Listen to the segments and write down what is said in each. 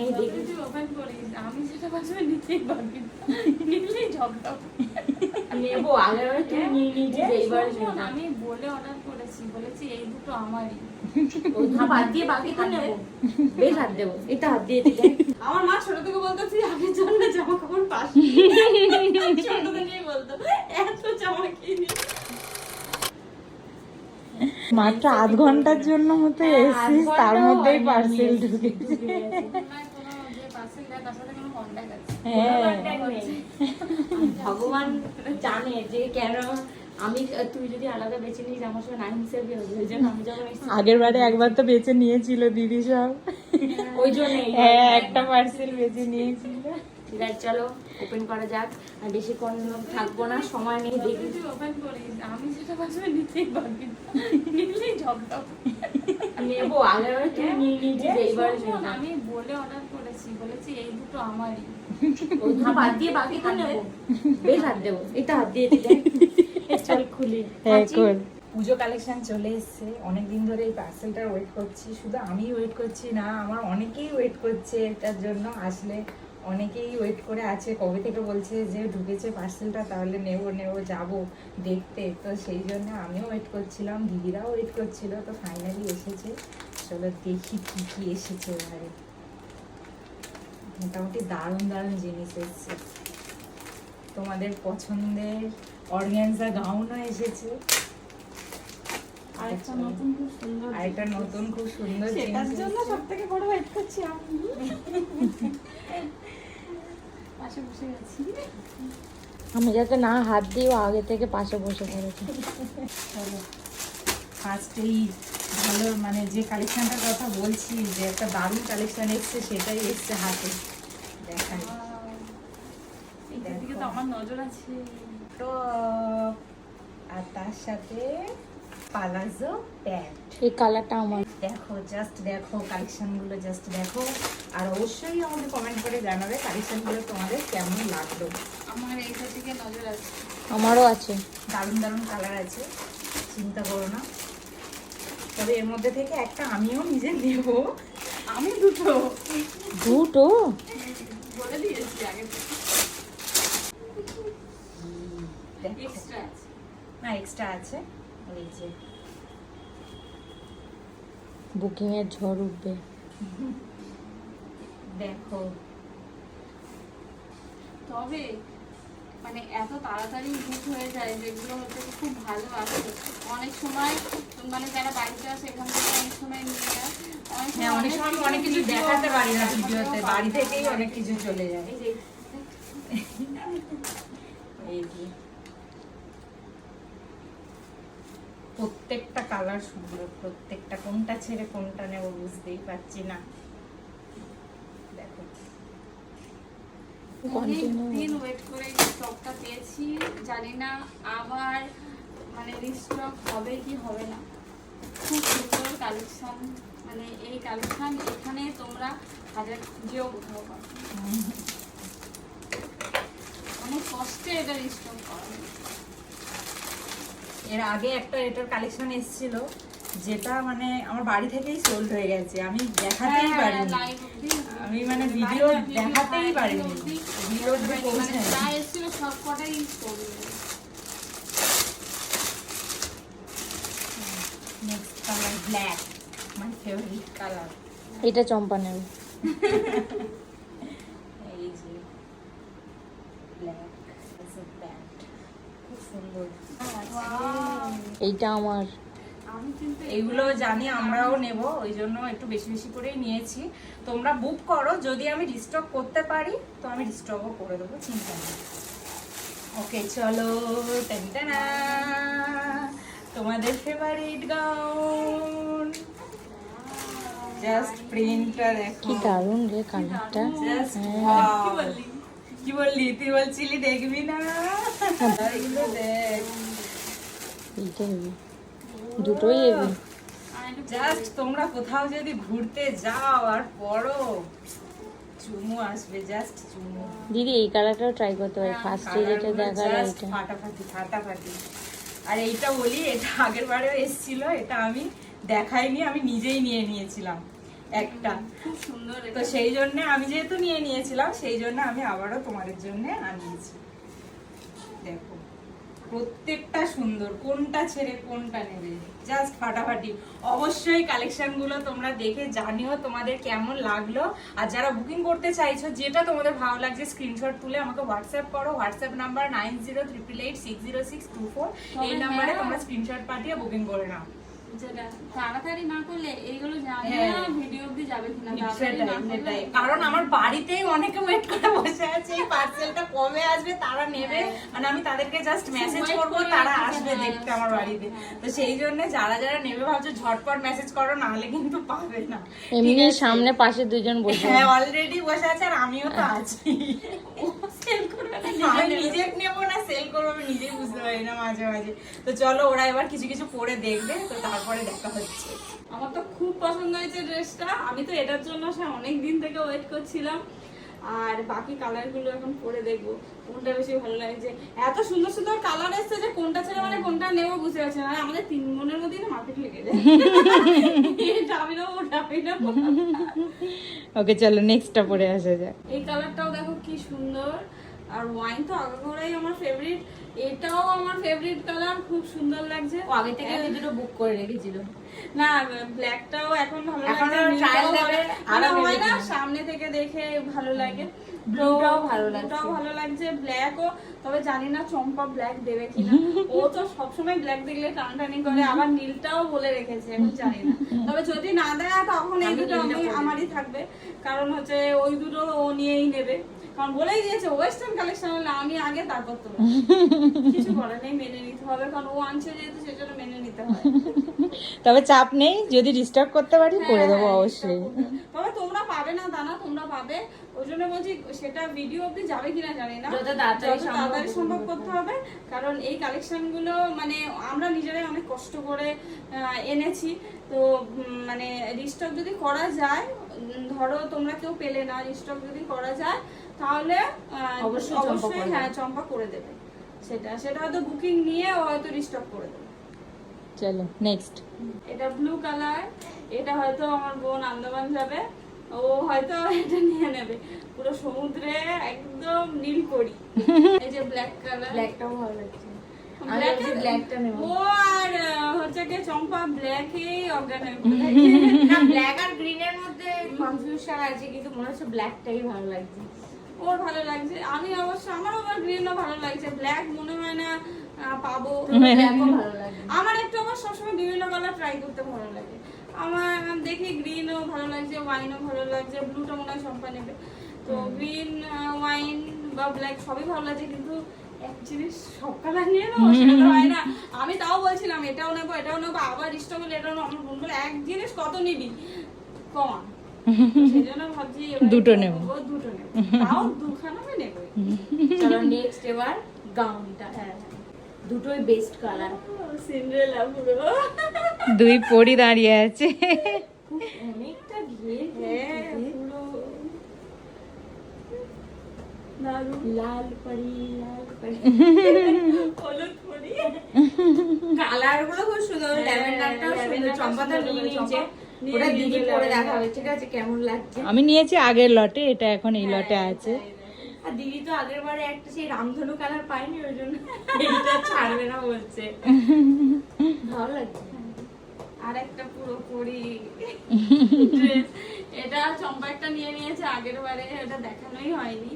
তুই আমি সেটা বাসবে নিতেই পারবি নিলেই ঝগড়া নেব আগের বার তুই নিয়ে নিয়েছিস এইবার আমি বলে অর্ডার করেছি বলেছি এই দুটো আমারই ওই দিয়ে বাকি তো নেব বেশ হাত দেবো এটা হাত দিয়ে দিলে আমার মা ছোট থেকে বলতো তুই আগের জন্য জামা কাপড় পাস ছোট থেকেই বলতো এত জামা কিনি মাত্র আধ ঘণ্টার জন্য মতো এসেছিস তার মধ্যেই পার্সেল ঢুকেছে। ভগবান জানে যে কেন আমি তুই যদি আলাদা বেছে নিস আমার সঙ্গে নাইন হিসেবে হবে ওই জন্য আমি যখন আগের বারে একবার তো বেছে নিয়েছিল দিদি সব। ওই জন্যই। হ্যাঁ একটা পার্সেল বেছে নিয়েছিল। ঠিক আছে চলো ওপেন করা যাক। আর বেশিক্ষণ থাকব না সময় নেই দেখি। ওপেন করিস আমি সেটা বাসবে নিতেই পারবি নিলেই ঝগড়া নেব আগে তুমি নিয়ে নিয়ে এইবার আমি বলে অর্ডার করেছি বলেছি এই দুটো আমারই। দিয়ে বাকি তো নেব বেশ হাত দেবো এটা হাত দিয়ে দিলে। চল খুলি। হ্যাঁ কর। পুজো কালেকশন চলে এসেছে অনেক দিন ধরে এই পার্সেলটার ওয়েট করছি শুধু আমি ওয়েট করছি না আমার অনেকেই ওয়েট করছে এটার জন্য আসলে অনেকেই ওয়েট করে আছে কবে থেকে বলছে যে ঢুকেছে পার্সেলটা তাহলে নেব নেব যাব দেখতে। তো সেই জন্য আমিও ওয়েট করছিলাম দিদিরাও ওয়েট করছিল তো ফাইনালি এসেছে। চলো দেখি কি কি এসেছে এবারে। মোটামুটি দারুণ দারুণ জিনিস এসেছে। তোমাদের পছন্দের অর্গ্যানজা গাউনও এসেছে। আরেকটা নতুন খুব সুন্দর আর নতুন খুব সুন্দর সেটার জন্য বড় ওয়েট করছি আমি। পাশে বসে গেছি আমি যাতে না হাত দিই ও আগে থেকে পাশে বসে পড়েছে। ফার্স্ট এই ভালো মানে যে কালেকশনটার কথা বলছি যে একটা দারুণ কালেকশন এসছে সেটাই এসছে হাতে। দেখাই। এইটার দিকে তো আমার নজর আছে। তো আর তার সাথে পালাজো প্যান্ট এই কালারটা আমার। দেখো জাস্ট দেখো কালেকশনগুলো জাস্ট দেখো। আর অবশ্যই আমাকে কমেন্ট করে জানাবে কালেকশনগুলো তোমাদের কেমন লাগল। আমার এইটার দিকে নজর আছে। আমারও আছে। দারুণ দারুণ কালার আছে। চিন্তা করো না। তবে এর মধ্যে থেকে একটা আমিও নিজে নেব। আমি দুটো। দুটো? বলে দিয়েছি আগে। এক্সট্রা আছে। না এক্সট্রা আছে। ওই যে বুকিং এর ঝড় উঠবে। দেখো। তবে মানে এত তাড়াতাড়ি বুক হয়ে যায় যেগুলো হচ্ছে খুব ভালো আছে। অনেক সময় মানে যারা বাড়িতে আসে এখান থেকে অনেক সময় নিয়ে যায়। অনেক হ্যাঁ সময় অনেক কিছু দেখাতে পারি না ভিডিওতে। বাড়ি থেকেই অনেক কিছু চলে যায়। এই যে এই যে প্রত্যেকটা কালার সুন্দর প্রত্যেকটা কোনটা ছেড়ে কোনটা নেব বুঝতেই পারছি না। দেখো। Continue. দিন ওয়েট করে স্টকটা পেয়েছি জানি না আবার মানে রিস্টক হবে কি হবে না। খুব সুন্দর কালেকশন মানে এই কালেকশন এখানে তোমরা হাজার খুঁজেও কোথাও পাবে। অনেক কষ্টে এটা রিস্টক করা। এর আগে একটা এটার কালেকশন এসেছিল যেটা মানে আমার বাড়ি থেকেই সোল্ড হয়ে গেছে। আমি দেখাতেই হ্যাঁ, পারিনি। আমি মানে ভিডিও দেখাতেই হ্যাঁ, পারিনি। ভিডিও মানে সব কটাই next colour black my favourite colour এটা চম্পা নেবে এই যে ব্ল্যাক প্যান্ট খুব সুন্দর Wow! এইটা আমার। আমি কিন্তু এগুলো জানি আমরাও নেব ওই জন্য একটু বেশি বেশি করেই নিয়েছি। তোমরা বুক করো যদি আমি রিস্টক করতে পারি তো আমি রিস্টকও করে দেবো চিন্তা নেই। ওকে চলো টেনটেনা। তোমাদের ফেভারিট গাউন জাস্ট প্রিন্টটা দেখো। কি দারুণ রে কালারটা। হ্যাঁ। কি বললি? কি বললি? তুই বলছিলি দেখবি না? এগুলো দেখ। এইটা দুটোই জাস্ট তোমরা কোথাও যদি ঘুরতে যাও আর পড়ো চুমু আসবে জাস্ট চুমু। দিদি এই কালারটাও ট্রাই করতে পারি। ফার্স্টে যেটা কালারগুলো দেখাল এটা ফাটাফাটি ফাটাফাটি। আর এইটা বলি এটা আগের বারেও এসেছিল এটা আমি দেখাইনি আমি নিজেই নিয়ে নিয়েছিলাম একটা। খুব সুন্দর তো সেই জন্য আমি যেহেতু নিয়ে নিয়েছিলাম সেই জন্য আমি আবারও তোমাদের জন্য আনিয়েছি। প্রত্যেকটা সুন্দর কোনটা ছেড়ে কোনটা নেবে? জাস্ট ফাটাফাটি। অবশ্যই কালেকশনগুলো তোমরা দেখে জানিও তোমাদের কেমন লাগল। আর যারা বুকিং করতে চাইছো যেটা তোমাদের ভালো লাগছে স্ক্রিনশট তুলে আমাকে হোয়াটসঅ্যাপ করো। WhatsApp number nine zero triple eight six zero six two four এই নাম্বারে হ্যাঁ। তোমরা স্ক্রিনশট পাঠিয়ে বুকিং করে নাও। যেটা তাড়াতাড়ি না করলে এইগুলো জানি হ্যাঁ। না ভিডিও অব্দি যাবে কিনা সেটাই না করলে- সেটাই। কারণ আমার বাড়িতেই অনেকে ওয়েট করে বসে আছে এই পার্সেলটা কবে আসবে তারা নেবে। মানে আমি তাদেরকে জাস্ট মেসেজ করব তারা আসবে হ্যাঁ, দেখতে আমার হ্যাঁ, বাড়িতে তো সেই জন্য যারা যারা নেবে ভাবছ ঝটপট মেসেজ করো নাহলে কিন্তু পাবে না। এমনি সামনে পাশে দুজন বসে হ্যাঁ অলরেডি বসে আছে আর আমিও তো আছি। সেল করবে না আমি নিজে নেব না নিজেই বুঝতে পারি না মাঝে মাঝে। তো চলো ওরা এবার কিছু কিছু পরে দেখবে তো তারপরে দেখা হচ্ছে। আমার তো খুব পছন্দ হয়েছে ড্রেসটা। আমি তো এটার জন্য সে অনেক দিন থেকে ওয়েট করছিলাম। আর বাকি কালারগুলো এখন পরে দেখব। কোনটা বেশি ভালো লাগছে এত সুন্দর সুন্দর কালার এসছে যে কোনটা ছেড়ে মানে কোনটা নেব বুঝতে পারছি না। আর আমাদের তিন বোনের মধ্যে না মার্কেট লেগে যায়। এটা আমি নেব ওটা আমি নেব। ওকে চলো নেক্সটটা পরে আসা যাক। এই কালারটাও দেখো কি সুন্দর। আর ওয়াইন তো আগাগোড়াই আমার ফেভারিট এটাও আমার ফেভারিট কালার খুব সুন্দর লাগছে। ও আগে থেকে ওই দুটো বুক করে রেখেছিল। না ব্ল্যাকটাও এখন ভালো trial নীলটাও দেবে, ভালো- আরও মানে হয় না সামনে থেকে দেখে ভালো লাগে। Blue-টাও ভালো লাগছে। ব্লুটাও ভালো লাগছে ব্ল্যাকও তবে জানি না চম্পা ব্ল্যাক দেবে কিনা। ও তো সবসময় ব্ল্যাক দেখলে টানটানি করে আবার নীলটাও বলে রেখেছে এখন জানি না। তবে যদি না দেয় তখন এই দুটো আমি আমারই থাকবে। কারণ হচ্ছে ওই দুটো ও নিয়েই নেবে। কারণ বলেই দিয়েছে ওয়েস্টার্ন কালেকশন হলে আমি আগে তারপর তো কিছু করার নেই মেনে নিতে হবে কারণ ও আনছে যেহেতু সেজন্য মেনে নিতে হয়। তবে চাপ নেই যদি ডিস্টার্ব করতে পারি করে দেবো হ্যাঁ, অবশ্যই। তবে তোমরা পাবে না দানা তোমরা পাবে। ওই জন্য বলছি সেটা ভিডিও অব্দি যাবে কিনা জানি না। যত তাড়াতাড়ি সম্ভব করতে করতে হবে কারণ এই কালেকশনগুলো মানে আমরা নিজেরাই অনেক কষ্ট করে এনেছি। তো মানে রিস্টক যদি করা যায় ধরো তোমরা কেউ পেলে না রিস্টক যদি করা যায় তাহলে অবশ্যই হ্যাঁ চম্পা করে দেবে। সেটা সেটা হয়তো বুকিং নিয়ে হয়তো রিস্টক করে দেবে। চলো নেক্সট এটা ব্লু কালার এটা হয়তো আমার বোন আন্দামান যাবে। ও হয়তো এটা নিয়ে নেবে। পুরো সমুদ্রে একদম নীল করি এই যে ব্ল্যাক কালার ব্ল্যাকটাও ভালো লাগছে। ও আর হচ্ছে কি চম্পা ব্ল্যাকই। না ব্ল্যাক আর গ্রিন এর মধ্যে কনফিউশন আছে কিন্তু মনে হচ্ছে ব্ল্যাকটাই ভালো লাগছে। ওর ভালো লাগছে। আমি অবশ্য আমারও আবার গ্রিনও ভালো লাগছে। ব্ল্যাক মনে হয় না পাবো। ভালো লাগে আমার একটু আবার সবসময় বিভিন্ন কালার ট্রাই করতে ভালো লাগে। আমার দেখি গ্রিনও ভালো লাগছে ওয়াইনও ভালো লাগছে ব্লুটা মনে হয় সম্পা নেবে তো গ্রিন ওয়াইন বা ব্ল্যাক সবই ভালো লাগছে কিন্তু এক জিনিস সব কালার নিয়ে নেব সেটা হয় না। আমি তাও বলছিলাম এটাও নেব এটাও নেব আবার ইষ্ট করলে এটাও নেব আমার বোন বলে এক জিনিস কত নিবি? কম। দুটো নেব। দুটো নেব। তাও দুখানা আমি নেব চলো নেক্সট এবার গাউনটা হ্যাঁ দুটোই বেস্ট কালার সিন্ড্রেলা পুরো। দুই পরি দাঁড়িয়ে আছে। অনেকটা ঘিরে হ্যাঁ পুরো। লাল পরি লাল পরি। হলুদ পরি। কালারগুলো খুব সুন্দর হ্যাঁ, ল্যাভেন্ডারটাও সুন্দর চম্পাটা নিয়ে নিয়েছে ওটা দিদি পরে ল্যাভেন্ডার। দেখাবে ঠিক আছে কেমন লাগছে? আমি নিয়েছি আগের লটে এটা এখন এই লটে হ্যাঁ, আছে। আর দিদি তো আগের বারে একটা সেই রামধনু কালার পাইনি ওই জন্য এইটা ছাড়বে না বলছে। ভালো লাগছে। আর একটা এটা চম্পা একটা নিয়ে নিয়েছে আগের বারে এটা দেখানোই হয়নি।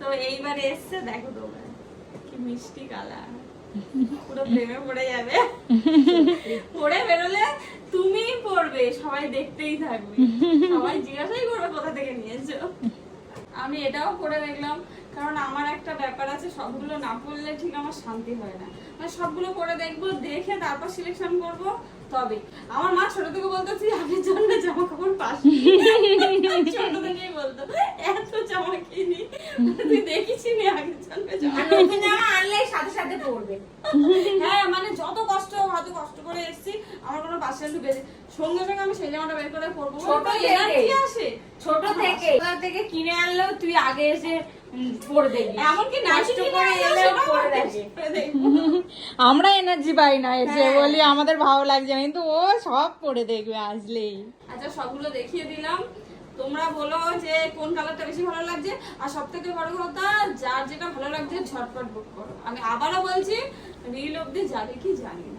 তো এইবারে এসছে দেখো তোমরা। কি মিষ্টি কালার। তুমি পড়বে, সবাই দেখতেই থাকবে। সবাই জিজ্ঞাসাই করবে, কোথা থেকে নিয়েছো? আমি এটাও পড়ে দেখলাম, কারণ আমার একটা ব্যাপার আছে, সবগুলো না পড়লে ঠিক আমার শান্তি হয় না। মানে সবগুলো পড়ে দেখব, দেখে তারপর সিলেকশন করব তবে আমার মা ছোট থেকে বলতো তুই আগের জন্য জামা কাপড় পাস ছোট থেকেই বলতো এত জামা কিনি মানে তুই দেখিস নি আগের জন্য জামা। আনলে সাথে সাথে পরবে। হ্যাঁ মানে যত কষ্ট হয়তো কষ্ট করে এসেছি আমার কোনো পাশে ঢুকেছে সঙ্গে সঙ্গে আমি সেই জামাটা বের করে পরবো। ছোট থেকে। ছোট থেকে। থেকে কিনে আনলেও তুই আগে এসে আমরা এনার্জি পাই না এসে হ্যাঁ। বলি আমাদের ভালো লাগছে কিন্তু ও সব পরে দেখবে আসলেই। আচ্ছা সবগুলো দেখিয়ে দিলাম। তোমরা বলো যে কোন কালারটা বেশি ভালো লাগছে আর সব থেকে বড় কথা যার যেটা ভালো লাগছে ঝটপট বুক করো। আমি আবারও বলছি রিল অব্দি যাবে কি জানি না।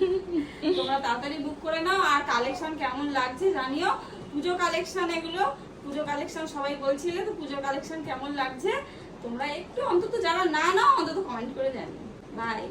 তোমরা তাড়াতাড়ি বুক করে নাও আর কালেকশন কেমন লাগছে জানিও। পুজো কালেকশন এগুলো পুজো কালেকশন সবাই বলছিলে তো পুজো কালেকশন কেমন লাগছে? তোমরা একটু অন্তত যারা না নাও, অন্তত কমেন্ট করে জানি বাই